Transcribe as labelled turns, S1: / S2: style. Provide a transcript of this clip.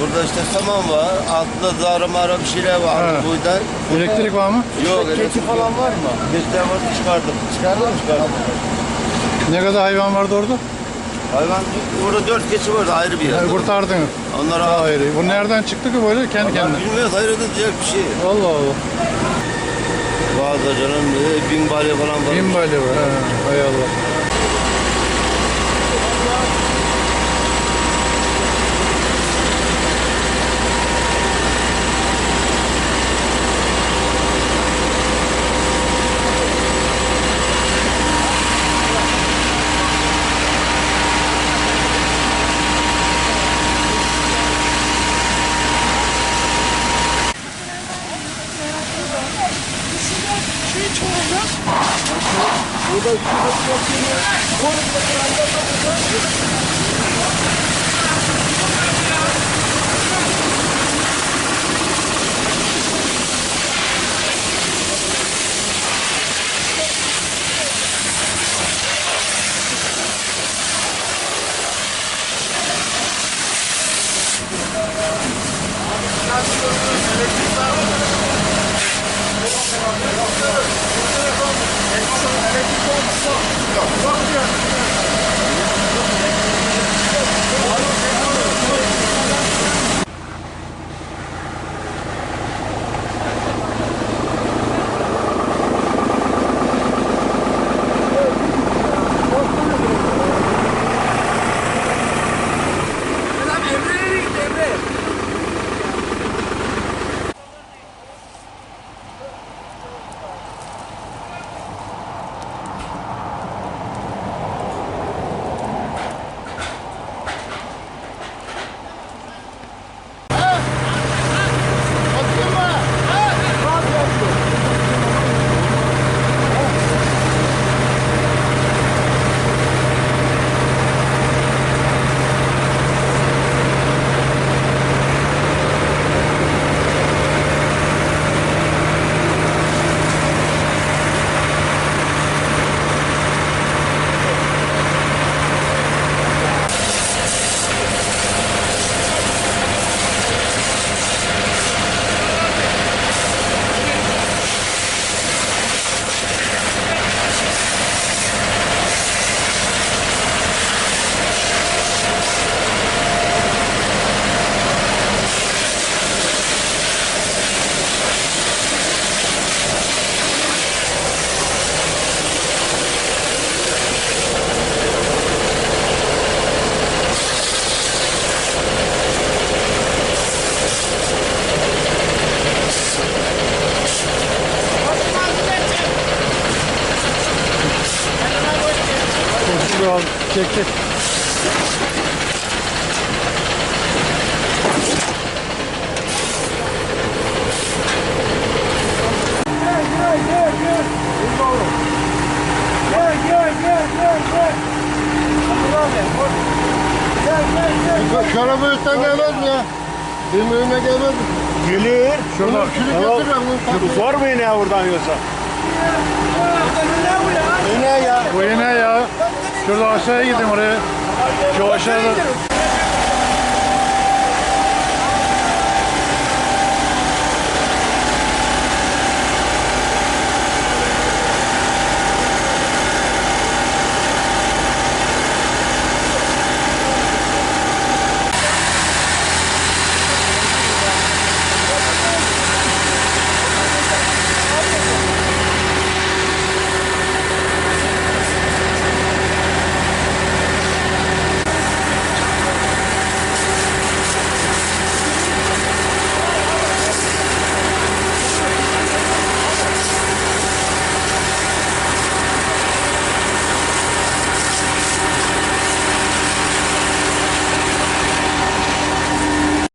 S1: burada işte saman var. Altta dara mara bir şeyler var.
S2: Ha.
S1: Buradan.
S2: Elektrik var mı?
S1: Yok.
S3: Keçi
S1: elektrik
S3: falan var mı?
S1: Keçiler var çıkardım.
S3: Çıkardın mı?
S1: Çıkardım.
S2: Ne kadar hayvan vardı orada?
S1: Hayvan orada dört keçi vardı ayrı bir
S2: Yani
S1: yerde.
S2: kurtardınız.
S1: Onlara
S2: Hayır. Bu nereden çıktı ki böyle kendi
S1: Allah
S2: kendine?
S1: bilmiyoruz hayır diyecek bir şey.
S2: Allah Allah.
S1: Bazı canım e, bin balya falan var.
S2: Bin bali var. Ha, hay Allah. Dur al. Çek çek.
S3: Gel そうだね。Gel gel gel.
S1: Şarabı üstten gelmez mi ya? Bilmem ne gelmez mi?
S4: Gelir.
S2: Şurada.
S1: Şunu getiriyorum.
S4: Var mı yine buradan yoksa?
S1: Ne ya?
S2: Bu yine ya. Şurada aşağıya gidin oraya. Şu aşağıda.